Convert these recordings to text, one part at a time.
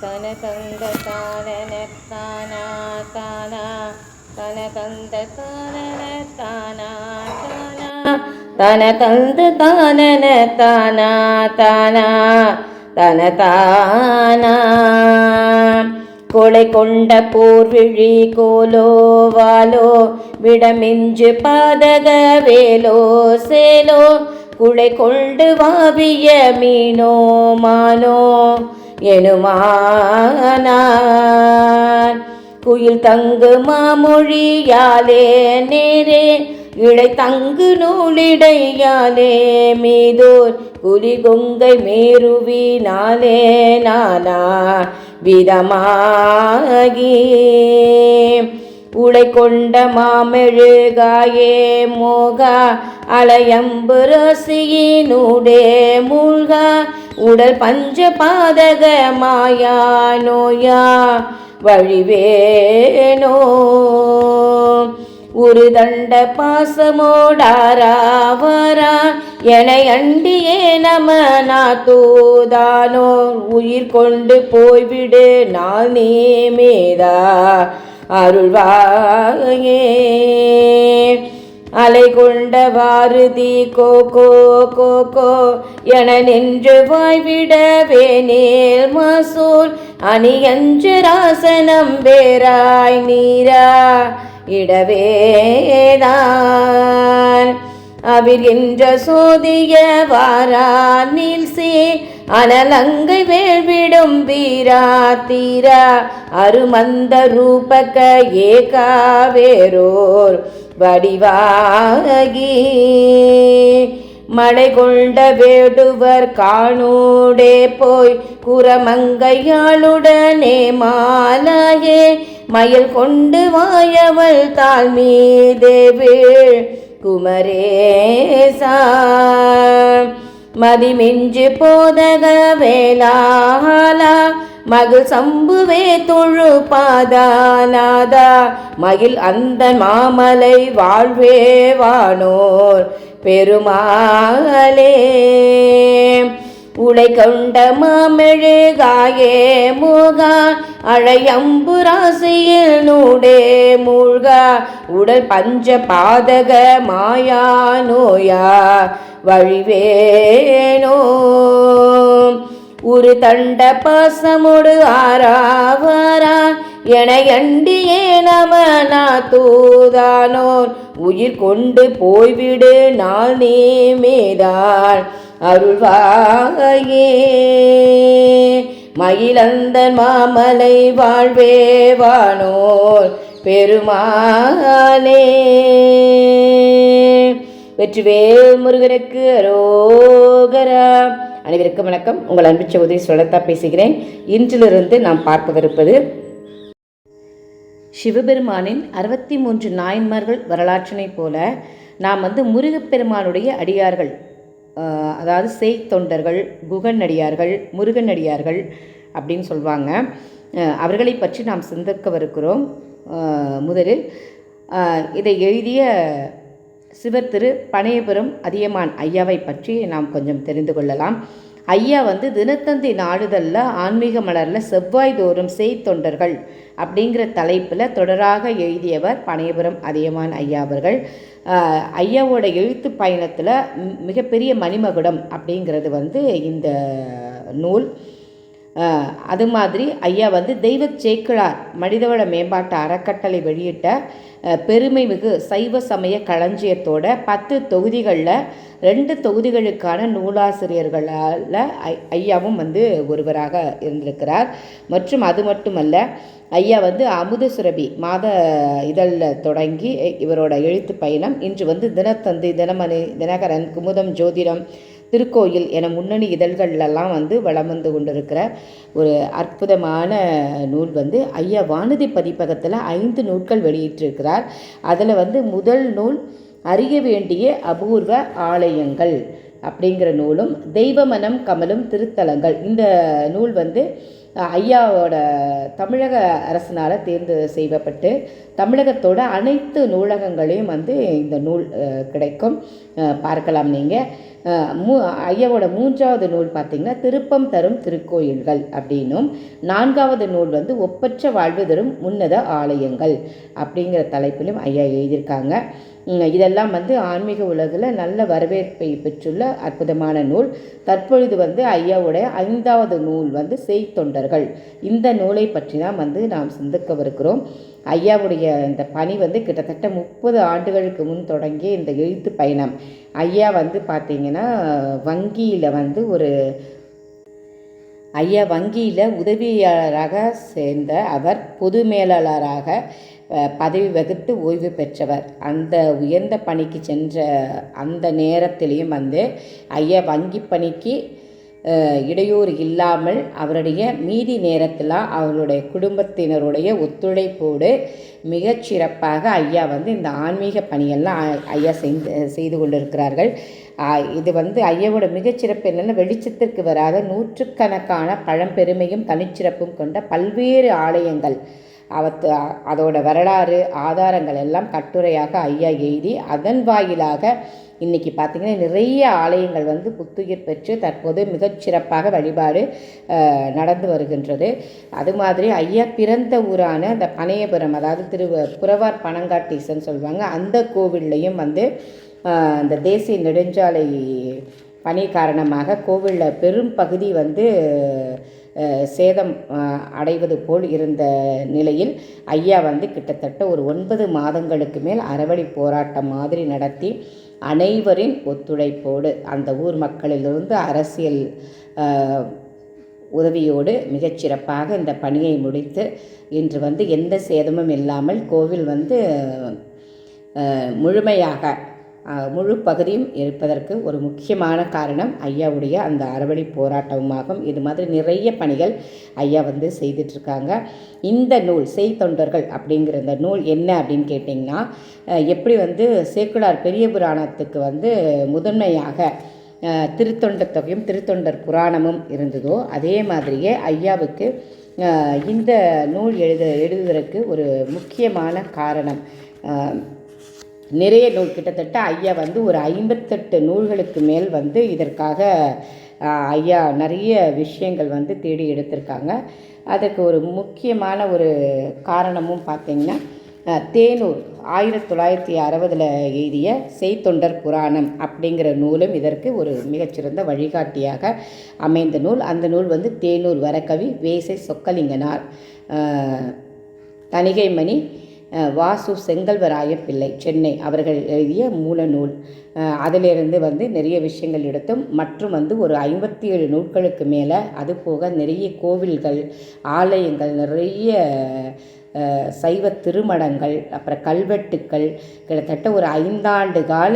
தன தந்த தானா தானா தன தந்த தானா தானா தன தானன தானா தானா தன தானா கொலை கொண்ட போர்விழி கோலோ வாலோ விடமிஞ்சு பாதக வேலோ சேலோ குளை கொண்டு வாவிய மீனோ மானோ. எனுமானான். குயில் தங்கு மாமொழியாலே நேரே இழை தங்கு நூலிடையாலே மீதோர் புலி கொங்கை மேருவினாலே நானா விதமாகி. உடை கொண்ட மாமெழுகாயே மோகா அலையம்பு ரசியினூடே மூழ்கா உடல் பஞ்ச பாதக மாயா நோயா வழிவேனோ ஒரு தண்ட பாசமோடாராவரா என அண்டியே நம நாத்தூதானோ உயிர் கொண்டு போய்விடு நான் நீ மேதா. அருள்வாயே. அலை கொண்ட வாரதி கோ கோ கோ என நின்று வாய்விடவே நேர் மசூல். அணியஞ்சு ராசனம் வேறாய் நீரா இடவேதான் அவிர்கின்ற சோதிய வாரானில் சே அனலங்கை வேள்விடும் வீரா தீரா அருமந்த ரூபக ஏகாவேரோர் வடிவாகி. மழை கொண்ட வேடுவர் காணூடே போய் குரமங்கையாளுடனே மாலையே மயில் கொண்டு வாயவள் தாழ்மீதே வீழ். குமரேசா மதிமிஞ்சு போதக வேளாலா மகிழ் சம்புவே தொழு பாதாநாதா மகிழ் அந்த மாமலை வாழ்வே வானோர் பெருமாளே. உடை கொண்ட மாமெழுகாயே முகா அழையம்பு ராசியில் நூடே மூழ்கா. உடல் பஞ்ச பாதக மாயா நோயா. வழிவேனோ ஒரு தண்ட பாசமுடு ஆறாவாரா. என எண்டியே நம தூதானோன் உயிர் கொண்டு போய்விடு நாள் நீ மேதான் அருள்வாயே. மயிலந்தன் மாமலை வாழ்வே வானோர் பெருமானே. வெற்றிவேல் முருகனுக்கு அரோகரா. அனைவருக்கும் வணக்கம். உங்கள் அன்பு உதவி சுலதா பேசுகிறேன். இன்றிலிருந்து நாம் பார்க்கவிருப்பது சிவபெருமானின் அறுபத்தி மூன்று நாயன்மார்கள் வரலாற்றினைப் போல நாம் வந்து முருகப்பெருமானுடைய அடியார்கள் அதாவது சேய் தொண்டர்கள் குகநடியார்கள் முருகனடியார்கள் முருகன் அடியார்கள் அப்படின்னு சொல்லுவாங்க அவர்களை பற்றி நாம் சிந்திக்கவிருக்கிறோம் முதலில் இதை எழுதிய சிவர் திரு பனையபுரம் அதியமான் ஐயாவை பற்றி நாம் கொஞ்சம் தெரிந்து கொள்ளலாம். ஐயா வந்து தினத்தந்தி நாடுதலில் ஆன்மீக மலரில் செவ்வாய் தோறும் செய்தொண்டர்கள் அப்படிங்கிற தலைப்பில் தொடராக எழுதியவர் பனையபுரம் அதியமான் ஐயா அவர்கள். ஐயாவோட எழுத்து பயணத்தில் மிகப்பெரிய மணிமகுடம் அப்படிங்கிறது வந்து இந்த நூல். அது மாதிரி ஐயா வந்து தெய்வ சேக்கிழார் மனிதவள மேம்பாட்டு அறக்கட்டளை வெளியிட்ட ஆஹ், பெருமை மிகு சைவ சமய களஞ்சியத்தோட பத்து தொகுதிகளில் ரெண்டு தொகுதிகளுக்கான நூலாசிரியர்களால் ஐ- ஐயாவும் வந்து ஒருவராக இருந்திருக்கிறார். மற்றும் அது மட்டுமல்ல ஐயா வந்து அமுத சுரபி மாத இதழில் தொடங்கி இவரோட எழுத்து பயணம் இன்று வந்து தினத்தந்தி தினமணி தினகரன் குமுதம் ஜோதிடம் திருக்கோயில் என முன்னணி இதழ்கள்லாம் வந்து வளம் வந்து கொண்டிருக்கிற ஒரு அற்புதமான நூல் வந்து ஐயா வானதி பதிப்பகத்தில் ஐந்து நூல்கள் வெளியிட்டிருக்கிறார். அதில் வந்து முதல் நூல் அறிய வேண்டிய அபூர்வ ஆலயங்கள் அப்படிங்கிற நூலும் தெய்வமனம் கமலும் திருத்தலங்கள் இந்த நூல் வந்து ஐயாவோட தமிழக அரசினால் தேர்ந்து செய்யப்பட்டு தமிழகத்தோட அனைத்து நூலகங்களையும் வந்து இந்த நூல் கிடைக்கும். பார்க்கலாம் நீங்கள் மூ ஐயாவோட மூன்றாவது நூல் பார்த்திங்கன்னா திருப்பம் தரும் திருக்கோயில்கள் அப்படின்னும். நான்காவது நூல் வந்து ஒப்பற்ற வாழ்வு தரும் உன்னத ஆலயங்கள் அப்படிங்கிற தலைப்பிலும் ஐயா எழுதியிருக்காங்க. இதெல்லாம் வந்து ஆன்மீக உலகில் நல்ல வரவேற்பை பெற்றுள்ள அற்புதமான நூல். தற்பொழுது வந்து ஐயாவுடைய ஐந்தாவது நூல் வந்து செய்தொண்டர்கள். இந்த நூலை பற்றி தான் வந்து நாம் சிந்திக்கவிருக்கிறோம். ஐயாவுடைய இந்த பணி வந்து கிட்டத்தட்ட முப்பது ஆண்டுகளுக்கு முன் தொடங்கிய இந்த எழுத்து பயணம். ஐயா வந்து பார்த்தீங்கன்னா வங்கியில் வந்து ஒரு ஐயா வங்கியில் உதவியாளராக சேர்ந்த அவர் பொது மேலாளராக பதவி வகுத்து ஓய்வு பெற்றவர். அந்த உயர்ந்த பணிக்கு சென்ற அந்த நேரத்திலையும் வந்து ஐயா வங்கி பணிக்கு இடையூறு இல்லாமல் அவருடைய மீதி நேரத்தில் அவருடைய குடும்பத்தினருடைய ஒத்துழைப்போடு மிகச்சிறப்பாக ஐயா வந்து இந்த ஆன்மீக பணியெல்லாம் ஐயா செய்து செய்து கொண்டிருக்கிறார்கள். இது வந்து ஐயாவோட மிகச்சிறப்பு என்னென்னா வெளிச்சத்திற்கு வராத நூற்றுக்கணக்கான பழம்பெருமையும் தனிச்சிறப்பும் கொண்ட பல்வேறு ஆலயங்கள். அவத்து அதோட வரலாறு ஆதாரங்கள் எல்லாம் கட்டுரையாக ஐயா எழுதி அதன் வாயிலாக இன்றைக்கி பார்த்திங்கன்னா நிறைய ஆலயங்கள் வந்து புத்துயிர் பெற்று தற்போது மிகச்சிறப்பாக வழிபாடு நடந்து வருகின்றது. அது மாதிரி ஐயா பிறந்த ஊரான அந்த பனையபுரம் அதாவது திரு புறவார் பனங்காட்டீசன் சொல்லுவாங்க அந்த கோவில்லையும் வந்து இந்த தேசிய நெடுஞ்சாலை பணி காரணமாக கோவிலில் பெரும் பகுதி வந்து சேதம் அடைவது போல் இருந்த நிலையில் ஐயா வந்து கிட்டத்தட்ட ஒரு ஒன்பது மாதங்களுக்கு மேல் அறவழி போராட்டம் மாதிரி நடத்தி அனைவரின் ஒத்துழைப்போடு அந்த ஊர் மக்களிலிருந்து அரசியல் உதவியோடு மிகச்சிறப்பாக இந்த பணியை முடித்து இன்று வந்து எந்த சேதமும் இல்லாமல் கோவில் வந்து முழுமையாக முழு பகுதியும் இருப்பதற்கு ஒரு முக்கியமான காரணம் ஐயாவுடைய அந்த அறவழி போராட்டமாகும் இது மாதிரி நிறைய பணிகள் ஐயா வந்து செய்துட்ருக்காங்க. இந்த நூல் செய்தொண்டர்கள் அப்படிங்கிற இந்த நூல் என்ன அப்படின்னு கேட்டிங்கன்னா எப்படி வந்து சேக்குலார் பெரிய புராணத்துக்கு வந்து முதன்மையாக திருத்தொண்டர் தொகையும் திருத்தொண்டர் புராணமும் இருந்ததோ அதே மாதிரியே ஐயாவுக்கு இந்த நூல் எழுத எழுதுவதற்கு ஒரு முக்கியமான காரணம். நிறைய நூல் கிட்டத்தட்ட ஐயா வந்து ஒரு ஐம்பத்தெட்டு நூல்களுக்கு மேல் வந்து இதற்காக ஐயா நிறைய விஷயங்கள் வந்து தேடி எடுத்திருக்காங்க. அதுக்கு ஒரு முக்கியமான ஒரு காரணமும் பார்த்திங்கன்னா தேனூர் ஆயிரத்தி தொள்ளாயிரத்தி அறுபதில் எழுதிய செய்தொண்டர் புராணம் அப்படிங்கிற நூலும் இதற்கு ஒரு மிகச்சிறந்த வழிகாட்டியாக அமைந்த நூல். அந்த நூல் வந்து தேனூர் வரக்கவி வேசை சொக்கலிங்கனார் தணிகைமணி வாசு செங்கல்வராய பிள்ளை சென்னை. அவர்கள் எழுதிய மூலநூல் அதிலிருந்து வந்து நிறைய விஷயங்கள் எடுத்தும் மற்றும் வந்து ஒரு ஐம்பத்தி ஏழு நூல்களுக்கு மேலே அது போக நிறைய கோவில்கள் ஆலயங்கள் நிறைய சைவ திருமடங்கள் அப்புறம் கல்வெட்டுக்கள் கிட்டத்தட்ட ஒரு ஐந்தாண்டு கால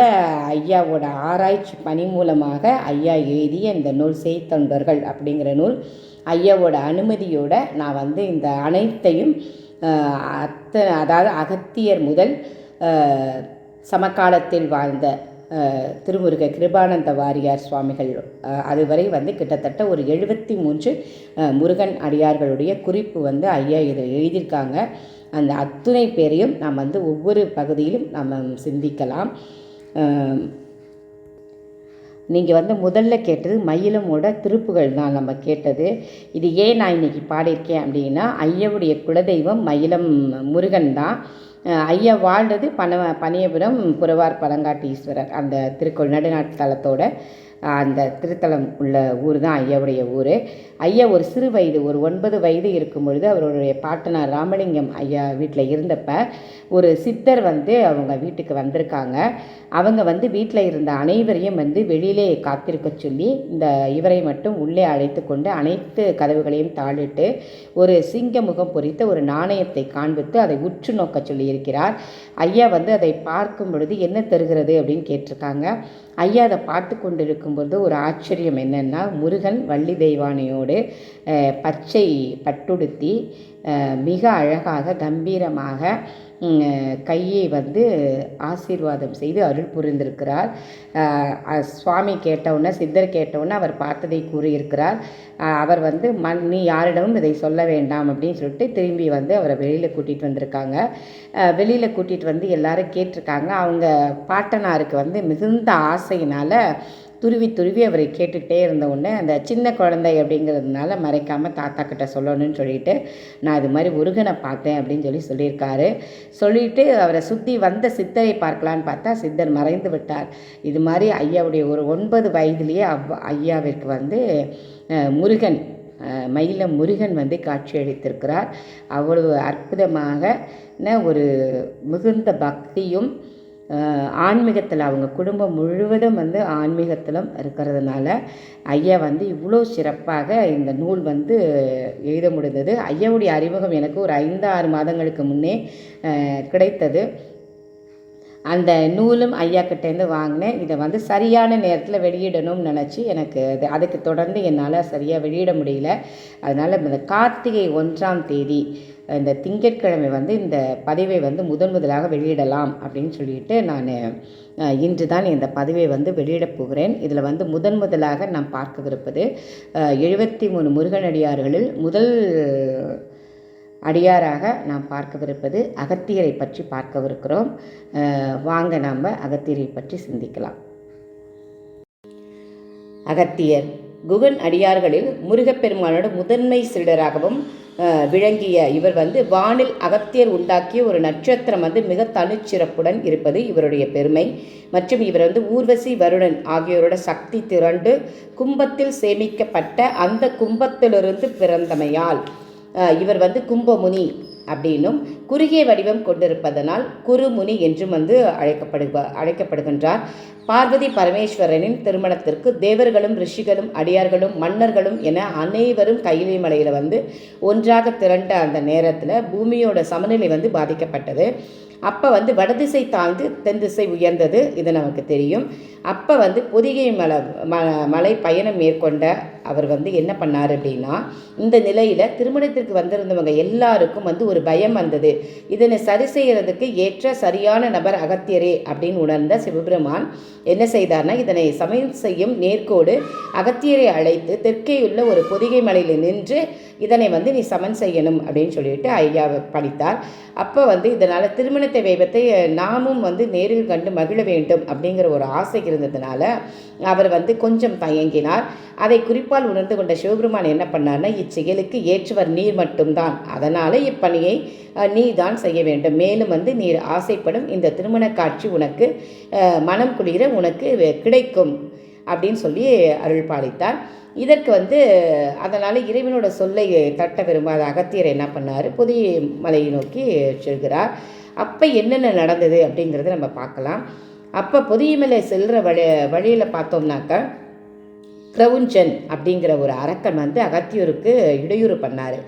ஐயாவோட ஆராய்ச்சி பணி மூலமாக ஐயா எழுதிய இந்த நூல் செய்தொண்டர்கள் அப்படிங்கிற நூல். ஐயாவோட அனுமதியோட நான் வந்து இந்த அனைத்தையும் அத்த அதாவது அகத்தியர் முதல் சமகாலத்தில் வாழ்ந்த திருமுருக கிருபானந்த வாரியார் சுவாமிகள் அதுவரை வந்து கிட்டத்தட்ட ஒரு எழுபத்தி மூன்று முருகன் அடியார்களுடைய குறிப்பு வந்து ஐயா இதில் எழுதியிருக்காங்க. அந்த அத்துணை பேரையும் நாம் வந்து ஒவ்வொரு பகுதியிலும் நம்ம சிந்திக்கலாம். நீங்கள் வந்து முதல்ல கேட்டது மயிலமோட திருப்புகள் தான் நம்ம கேட்டது. இது ஏன் நான் இன்னைக்கு பாடியிருக்கேன் அப்படின்னா ஐயாவுடைய குலதெய்வம் மயிலம் முருகன் தான். ஐயா வாழ்ந்தது பன பனையபுரம் புறவார் பழங்காட்டீஸ்வரர் அந்த திருக்கோள் நடுநாட்டு தலத்தோட. அந்த திருத்தலம் உள்ள ஊர் தான் ஐயாவுடைய ஊர். ஐயா ஒரு சிறு வயது ஒரு ஒன்பது வயது இருக்கும் பொழுது அவருடைய பாட்டனார் ராமலிங்கம் ஐயா வீட்டில் இருந்தப்ப ஒரு சித்தர் வந்து அவங்க வீட்டுக்கு வந்திருக்காங்க. அவங்க வந்து வீட்டில் இருந்த அனைவரையும் வந்து வெளியிலே காத்திருக்க சொல்லி இந்த இவரை மட்டும் உள்ளே அழைத்து கொண்டு அனைத்து கதவுகளையும் தாளிட்டு ஒரு சிங்க முகம் பொறித்த ஒரு நாணயத்தை காண்பித்து அதை உற்று நோக்க சொல்லியிருக்கிறார். ஐயா வந்து அதை பார்க்கும் பொழுது என்ன தருகிறது அப்படின்னு கேட்டிருக்காங்க. ஐயா அதை பார்த்து கொண்டு பொழுது ஒரு ஆச்சரியம் என்னென்னா முருகன் வள்ளி தெய்வானையோடு பச்சை பட்டுடுத்தி மிக அழகாக கம்பீரமாக கையை வந்து ஆசீர்வாதம் செய்து அருள் புரிந்திருக்கிறார். சுவாமி கேட்டவுடனே சித்தர் கேட்டவுடனே அவர் பார்த்ததை கூறியிருக்கிறார். அவர் வந்து மண் நீ யாரிடமும் இதை சொல்ல வேண்டாம் அப்படின்னு சொல்லிட்டு திரும்பி வந்து அவரை வெளியில் கூட்டிகிட்டு வந்திருக்காங்க. வெளியில் கூட்டிகிட்டு வந்து எல்லாரும் கேட்டிருக்காங்க. அவங்க பாட்டனாருக்கு வந்து மிகுந்த ஆசையினால் துருவி துருவி அவரை கேட்டுகிட்டே இருந்த உடனே அந்த சின்ன குழந்தை அப்படிங்கிறதுனால மறைக்காமல் தாத்தா கிட்ட சொல்லணும்னு சொல்லிட்டு நான் இது மாதிரி முருகனை பார்த்தேன் அப்படின்னு சொல்லி சொல்லியிருக்காரு. சொல்லிட்டு அவரை சுற்றி வந்த சித்தரை பார்க்கலான்னு பார்த்தா சித்தர் மறைந்து விட்டார். இது மாதிரி ஐயாவுடைய ஒரு ஒன்பது வயதிலேயே அவ் ஐயாவிற்கு வந்து முருகன் மயில முருகன் வந்து காட்சி அளித்திருக்கிறார். அவ்வளவு அற்புதமாக ஒரு மிகுந்த பக்தியும் ஆன்மீகத்தில் அவங்க குடும்பம் முழுவதும் வந்து ஆன்மீகத்திலும் இருக்கிறதுனால ஐயா வந்து இவ்வளோ சிறப்பாக இந்த நூல் வந்து எழுத முடிந்தது. ஐயாவுடைய அறிமுகம் எனக்கு ஒரு ஐந்து ஆறு மாதங்களுக்கு முன்னே கிடைத்தது. அந்த நூலும் ஐயா கிட்டேருந்து வாங்கினேன். இதை வந்து சரியான நேரத்தில் வெளியிடணும்னு நினச்சி எனக்கு அது அதுக்கு தொடர்ந்து என்னால் சரியாக வெளியிட முடியல. அதனால் இந்த கார்த்திகை ஒன்றாம் தேதி இந்த திங்கட்கிழமை வந்து இந்த பதிவை வந்து முதன் முதலாக வெளியிடலாம் அப்படின்னு சொல்லிட்டு நான் இன்று தான் இந்த பதிவை வந்து வெளியிடப் போகிறேன். இதில் வந்து முதன் முதலாக நாம் பார்க்கவிருப்பது எழுபத்தி மூணு முருகனடியார்களில் முதல் அடியாராக நாம் பார்க்கவிருப்பது அகத்தியரை பற்றி பார்க்கவிருக்கிறோம். வாங்க நாம் அகத்தியரை பற்றி சிந்திக்கலாம். அகத்தியர் குகன் அடியார்களில் முருகப்பெருமானோட முதன்மை சீடராகவும் விளங்கிய இவர் வந்து வானில் அகத்தியர் உண்டாக்கிய ஒரு நட்சத்திரம் வந்து மிக தனிச்சிறப்புடன் இருப்பது இவருடைய பெருமை. மற்றும் இவர் வந்து ஊர்வசி வருணன் ஆகியோரோட சக்தி திரண்டு கும்பத்தில் சேமிக்கப்பட்ட அந்த கும்பத்திலிருந்து பிறந்தமையால் இவர் வந்து கும்பமுனி அப்படின்னும் குறுகிய வடிவம் கொண்டிருப்பதனால் குருமுனி என்றும் வந்து அழைக்கப்படுவ அழைக்கப்படுகின்றார். பார்வதி பரமேஸ்வரனின் திருமணத்திற்கு தேவர்களும் ரிஷிகளும் அடியார்களும் மன்னர்களும் என அனைவரும் கையிலை மலையில் வந்து ஒன்றாக திரண்ட அந்த நேரத்தில் பூமியோட சமநிலை வந்து பாதிக்கப்பட்டது. அப்போ வந்து வடதிசை தாழ்ந்து தென் திசை உயர்ந்தது. இது நமக்கு தெரியும். அப்போ வந்து பொதிகை மலை ம மலை பயணம் மேற்கொண்ட அவர் வந்து என்ன பண்ணார் அப்படின்னா இந்த நிலையில் திருமணத்திற்கு வந்திருந்தவங்க எல்லாருக்கும் வந்து ஒரு பயம் வந்தது. இதனை சரி செய்கிறதுக்கு ஏற்ற சரியான நபர் அகத்தியரே அப்படின்னு உணர்ந்த சிவபெருமான் என்ன செய்தார்னா இதனை சமையல் செய்யும் நேர்கோடு அகத்தியரை அழைத்து தெற்கேயுள்ள ஒரு பொதிகை மலையில் நின்று இதனை வந்து நீ சமன் செய்யணும் அப்படின்னு சொல்லிட்டு ஐயா படித்தார் அப்போ வந்து இதனால் திருமணத்தை வைபத்தை நாமும் வந்து நேரில் கண்டு மகிழ வேண்டும் அப்படிங்கிற ஒரு ஆசை இருந்ததுனால அவர் வந்து கொஞ்சம் தயங்கினார். அதை குறிப்பால் உணர்ந்து கொண்ட சிவபெருமான் என்ன பண்ணார்னா இச்செயலுக்கு ஏற்றுவர் நீர் மட்டும்தான். அதனால் இப்பணியை நீ தான் செய்ய வேண்டும். மேலும் வந்து நீர் ஆசைப்படும் இந்த திருமண காட்சி உனக்கு மனம் குளிர உனக்கு கிடைக்கும் அப்படின்னு சொல்லி அருள் பாலித்தார். இதற்கு வந்து அதனால் இறைவனோட சொல்லை தட்ட விரும்பாத அகத்தியர் என்ன பண்ணார்? புதிய மலையை நோக்கி செல்கிறார். அப்போ என்னென்ன நடந்தது அப்படிங்கிறத நம்ம பார்க்கலாம். அப்போ பொதியமலை செல்கிற வழி வழியில் பார்த்தோம்னாக்கா கிரவுஞ்சன் அப்படிங்கிற ஒரு அரக்கன் வந்து அகத்தியூருக்கு இடையூறு பண்ணார்.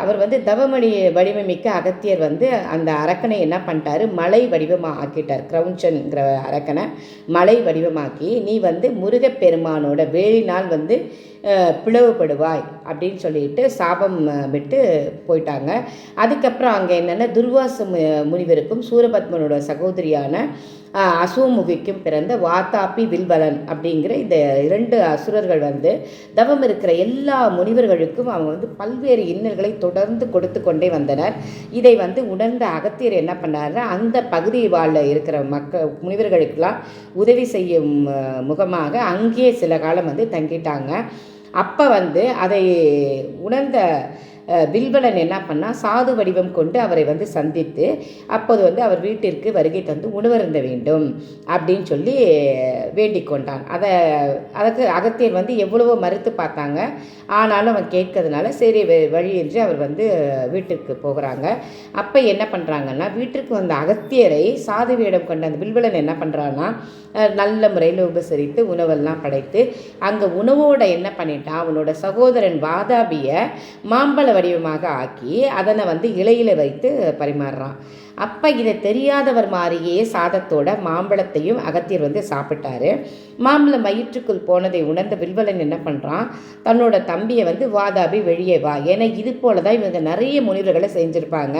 அவர் வந்து தவமணி வடிவமிக்க அகத்தியர் வந்து அந்த அரக்கனை என்ன பண்ணிட்டாரு? மலை வடிவமாக ஆக்கிட்டார் கிரவுஞ்சன்கிற அரக்கனை மலை வடிவமாக்கி நீ வந்து முருகப்பெருமானோட வேலினால் வந்து பிளவுபடுவாய் அப்படின்னு சொல்லிட்டு சாபம் விட்டு போயிட்டாங்க. அதுக்கப்புறம் அங்கே என்னென்னா துர்வாச முனிவருக்கும் சூரபத்மனோட சகோதரியான அசுவமுகிக்கும் பிறந்த வாத்தாப்பி வில்வலன் அப்படிங்கிற இந்த இரண்டு அசுரர்கள் வந்து தவம் இருக்கிற எல்லா முனிவர்களுக்கும் அவங்க வந்து பல்வேறு இன்னல்களை தொடர்ந்து கொடுத்து கொண்டே வந்தனர். இதை வந்து உணர்ந்த அகத்தியர் என்ன பண்ணார்னா அந்த பகுதி வாழ இருக்கிற மக்கள் முனிவர்களுக்கெல்லாம் உதவி செய்யும் முகமாக அங்கேயே சில காலம் வந்து தங்கிட்டாங்க. அப்போ வந்து அதை உணர்ந்த வில்வலன் என்ன பண்ணால் சாது வடிவம் கொண்டு அவரை வந்து சந்தித்து அப்போது வந்து அவர் வீட்டிற்கு வருகை தந்து உணவருந்த வேண்டும் அப்படின்னு சொல்லி வேண்டிக் கொண்டான். அதை அதற்கு அகத்தியர் வந்து எவ்வளவோ மறுத்து பார்த்தாங்க. ஆனாலும் அவன் கேட்கறதுனால சரி வழி என்று அவர் வந்து வீட்டிற்கு போகிறாங்க. அப்போ என்ன பண்ணுறாங்கன்னா வீட்டிற்கு வந்த அகத்தியரை சாது வேடம் கொண்ட அந்த பில்வலன் என்ன பண்ணுறான்னா நல்ல முறையில் உபசரித்து உணவெல்லாம் படைத்து அங்கே உணவோட என்ன பண்ணிட்டான் அவனோட சகோதரன் வாதாபியை மாம்பழ வடிவமாக ஆக்கி அதனை வந்து இலையில் வைத்து பரிமாறுறான். அப்போ இதை தெரியாதவர் மாதிரியே சாதத்தோட மாம்பழத்தையும் அகத்தியர் வந்து சாப்பிட்டாரு. மாம்பழம் வயிற்றுக்குள் போனதை உணர்ந்த வில்வலன் என்ன பண்ணுறான் தன்னோட தம்பியை வந்து வாதாபி வெளியே வா. ஏன்னா இது போல தான் இவங்க நிறைய முனிவர்களை செஞ்சுருப்பாங்க.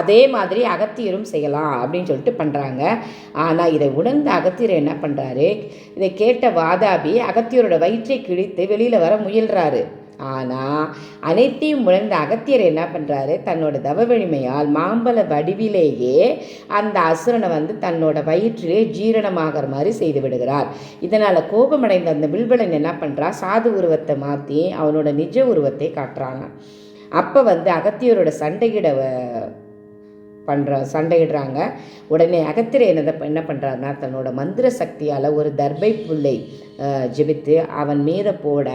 அதே மாதிரி அகத்தியரும் செய்யலாம் அப்படின்னு சொல்லிட்டு பண்ணுறாங்க ஆனால் இதை உணர்ந்த அகத்தியர் என்ன பண்ணுறாரு இதை கேட்ட வாதாபி அகத்தியரோட வயிற்றை கிழித்து வெளியில் வர முயல்கிறாரு ஆனால் அனைத்தையும் உணர்ந்த அகத்தியர் என்ன பண்ணுறாரு தன்னோட தவ வலிமையால் மாம்பழ வடிவிலேயே அந்த அசுரனை வந்து தன்னோட வயிற்றிலே ஜீரணமாகிற மாதிரி செய்து விடுகிறார். இதனால் கோபமடைந்த அந்த வில்வலன் என்ன பண்ணுறா சாது உருவத்தை மாற்றி அவனோட நிஜ உருவத்தை காட்டுறாங்க. அப்போ வந்து அகத்தியரோட சண்டையிட பண்ணுற சண்டையிடுறாங்க. உடனே அகத்திரை என்னதை என்ன பண்ணுறாருனா தன்னோட மந்திர சக்தியால் ஒரு தர்பை புல்லை ஜெபித்து அவன் மீத போட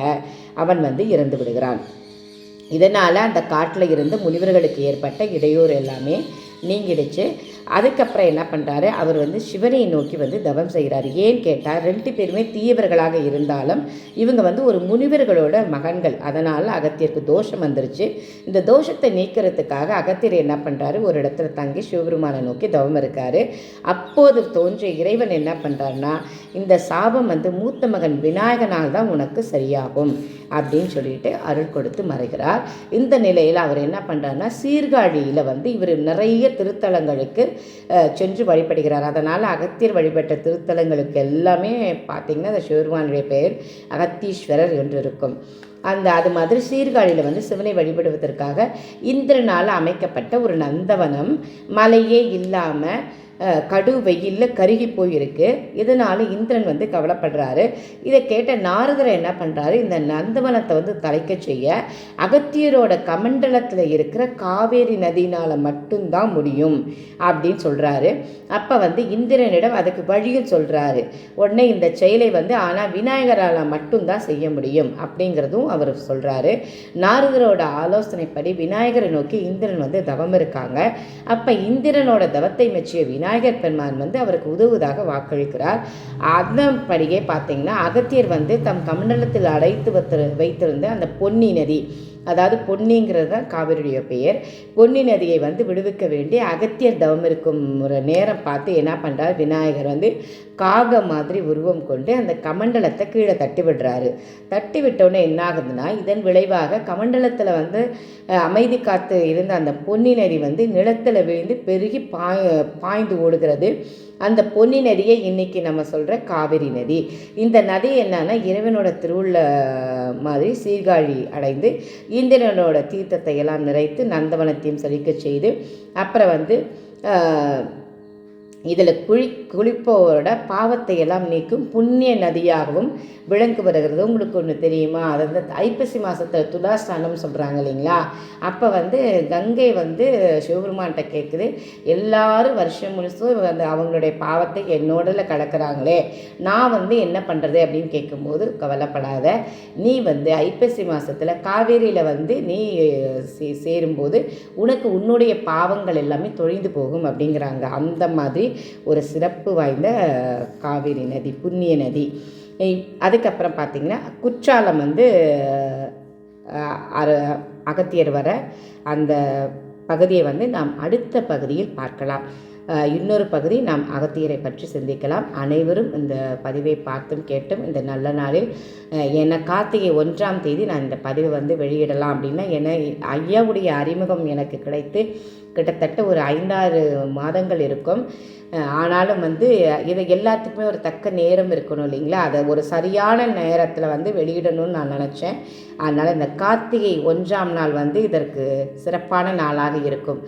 அவன் வந்து இறந்து விடுகிறான். இதனால் அந்த காட்டில் இருந்து முனிவர்களுக்கு ஏற்பட்ட இடையூறு எல்லாமே நீங்கிடுச்சு. அதுக்கப்புறம் என்ன பண்ணுறாரு அவர் வந்து சிவனையை நோக்கி வந்து தவம் செய்கிறார். ஏன்னு கேட்டால் ரெண்டு பேருமே தீயவர்களாக இருந்தாலும் இவங்க வந்து ஒரு முனிவர்களோட மகன்கள். அதனால் அகத்தியருக்கு தோஷம் வந்துருச்சு. இந்த தோஷத்தை நீக்கிறதுக்காக அகத்தியர் என்ன பண்ணுறாரு ஒரு இடத்துல தங்கி சிவபெருமானை நோக்கி தவம் இருக்கார். அப்போது தோன்றிய இறைவன் என்ன பண்ணுறாருன்னா இந்த சாபம் வந்து மூத்த மகன் விநாயகனால் தான் உனக்கு சரியாகும் அப்படின்னு சொல்லிட்டு அருள் கொடுத்து மறைகிறார். இந்த நிலையில் அவர் என்ன பண்ணுறாருன்னா சீர்காழியில் வந்து இவர் நிறைய திருத்தலங்களுக்கு சென்று வழிபடுகிறார். அதனால் அகத்தியர் வழிபட்ட திருத்தலங்களுக்கு எல்லாமே பார்த்திங்கன்னா அந்த சிவருமானுடைய பெயர் அகத்தீஸ்வரர் என்று இருக்கும். அந்த அது மாதிரி சீர்காழியில் வந்து சிவனை வழிபடுவதற்காக இந்திரனால் அமைக்கப்பட்ட ஒரு நந்தவனம். மலையே இல்லாமல் கடு வெயிலில் கருகி போயிருக்கு. இதனால் இந்திரன் வந்து கவலைப்படுறாரு. இதை கேட்ட நாரதரை என்ன பண்ணுறாரு இந்த நந்தவனத்தை வந்து தலைக்க செய்ய அகத்தியரோட கமண்டலத்தில் இருக்கிற காவேரி நதினால் மட்டும்தான் முடியும் அப்படின்னு சொல்கிறாரு அப்போ வந்து இந்திரனிடம் அதுக்கு வழியும் சொல்கிறாரு உடனே இந்த செயலை வந்து ஆனால் விநாயகரால் மட்டும்தான் செய்ய முடியும் அப்படிங்கிறதும் அவர் சொல்கிறாரு நாரதரோட ஆலோசனைப்படி விநாயகரை நோக்கி இந்திரன் வந்து தவம் இருக்காங்க. அப்போ இந்திரனோட தவத்தை மெச்சிய விநாயகர் விநாயகர் பெருமான் வந்து அவருக்கு உதவுவதாக வாக்களிக்கிறார். அதன்படியே பார்த்தீங்கன்னா அகத்தியர் வந்து தம் கமண்டலத்தில் அடைத்து வைத்திருந்த அந்த பொன்னி நதி அதாவது பொன்னிங்கிறது தான் காவிரியுடைய பெயர். பொன்னி நதியை வந்து விடுவிக்க வேண்டி அகத்தியர் தவம் இருக்கும் ஒரு நேரம் பார்த்து என்ன பண்ணுறார் விநாயகர் வந்து காக மாதிரி உருவம் கொண்டு அந்த கமண்டலத்தை கீழே தட்டி விடுறாரு. தட்டி விட்டோன்னே என்ன ஆகுதுன்னா இதன் விளைவாக கமண்டலத்தில் வந்து அமைதி காத்து இருந்த அந்த பொன்னி நதி வந்து நிலத்தில் விழுந்து பெருகி பாய் பாய்ந்து ஓடுகிறது. அந்த பொன்னி நதியை இன்றைக்கி நம்ம சொல்கிற காவிரி நதி. இந்த நதி என்னன்னா இறைவனோட திருவுள்ள மாதிரி சீர்காழி அடைந்து இந்திரனோட தீர்த்தத்தை எல்லாம் நிறைத்து நந்தவனத்தையும் செழிக்க செய்து அப்புறம் வந்து இதில் குழி குளிப்பவரோட பாவத்தை எல்லாம் நீக்கும் புண்ணிய நதியாகவும் விளங்கு வருகிறது உங்களுக்கு ஒன்று தெரியுமா? அதாவது ஐப்பசி மாதத்தில் துலாஸ்தானம் சொல்கிறாங்க இல்லைங்களா? அப்போ வந்து கங்கை வந்து சிவபெருமான்கிட்ட கேட்குது எல்லாரும் வருஷம் முழுசும் வந்து அவங்களுடைய பாவத்தை என்னோடல கலக்கிறாங்களே நான் வந்து என்ன பண்ணுறது அப்படின்னு கேட்கும்போது கவலைப்படாத நீ வந்து ஐப்பசி மாதத்தில் காவேரியில் வந்து நீ சே சேரும்போது உனக்கு உன்னுடைய பாவங்கள் எல்லாமே தொழிந்து போகும் அப்படிங்கிறாங்க. அந்த மாதிரி ஒரு சிறப்பு வாய்ந்த காவிரி நதி புண்ணிய நதி. அதுக்கப்புறம் பார்த்திங்கன்னா குற்றாலம் வந்து அகத்தியர் வர அந்த பகுதியை வந்து நாம் அடுத்த பகுதியில் பார்க்கலாம். இன்னொரு பகுதி நாம் அகத்தியரை பற்றி சிந்திக்கலாம். அனைவரும் இந்த பதிவை பார்த்தும் கேட்டும் இந்த நல்ல நாளில் என்னை கார்த்திகை ஒன்றாம் தேதி நான் இந்த பதிவை வந்து வெளியிடலாம் அப்படின்னா என ஐயாவுடைய அறிமுகம் எனக்கு கிடைத்து கிட்டத்தட்ட ஒரு ஐந்தாறு மாதங்கள் இருக்கும். ஆனாலும் வந்து இதை எல்லாத்துக்குமே ஒரு தக்க நேரம் இருக்கணும் இல்லைங்களா? அதை ஒரு சரியான நேரத்தில் வந்து வெளியிடணும்னு நான் நினச்சேன். அதனால் இந்த கார்த்திகை ஒன்றாம் நாள் வந்து இதற்கு சிறப்பான நாளாக இருக்கும்.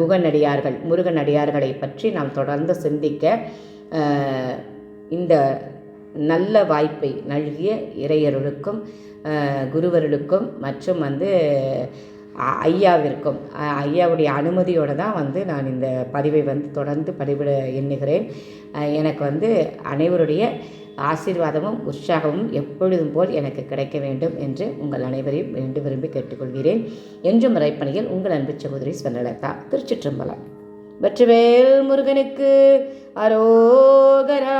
குகநடியார்கள் முருகனடியார்களை பற்றி நாம் தொடர்ந்து சிந்திக்க இந்த நல்ல வாய்ப்பை நல்கிய இறையருளுக்கும் குருவருளுக்கும் மற்றும் வந்து ஐயாவிற்கும் ஐயாவுடைய அனுமதியோடு தான் வந்து நான் இந்த பதிவை வந்து தொடர்ந்து பதிவிட எண்ணுகிறேன். எனக்கு வந்து அனைவருடைய ஆசீர்வாதமும் உற்சாகமும் எப்பொழுதும் போல் எனக்கு கிடைக்க வேண்டும் என்று உங்கள் அனைவரையும் வேண்டு விரும்பி கேட்டுக்கொள்கிறேன். என்று முறைப்பணியில் உங்கள் அன்பு சகோதரி ஸ்வர்ணலதா திருச்சிற்றம்பலம். வெற்றிவேல் முருகனுக்கு அரோகரா!